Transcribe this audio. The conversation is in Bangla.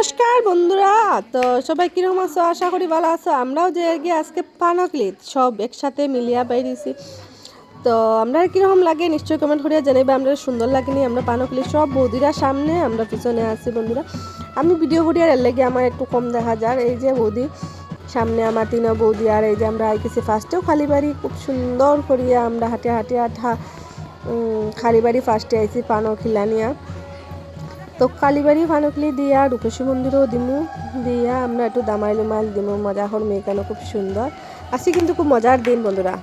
নমস্কার বন্ধুরা। তো সবাই কীরকম আছো? আশা করি ভালো আছো। আমরাও যে গিয়ে আজকে পানকলিত সব একসাথে মিলিয়া বাইরেছি তো আমরা কীরকম লাগে নিশ্চয়ই কমেন্ট করিয়া জানাইবে। আমরা সুন্দর লাগেনি, আমরা পানকলি সব বৌদিরা সামনে, আমরা পিছনে আছি বন্ধুরা। আমি ভিডিও করি এর লেগে আমার একটু কম দেখা যায় এই যে বৌদি, সামনে আমার তিনও বৌদি আর এই যে আমরা আইকেছি ফার্স্টেও খালি বাড়ি। খুব সুন্দর করিয়া আমরা হাঁটে হাঁটে আঠা খালি বাড়ি ফার্স্টে আইছি পানক খিলানিয়া। তো কালীবাড়ি ফানুকলি দিয়া, রূপসী মন্দিরও দিমু, দিয়া আমরা একটু দামাইল মাইল দিমু। মজা হর মেয়ে কেন, খুব সুন্দর। আসি কিন্তু খুব মজার দিন, বন্ধুরা।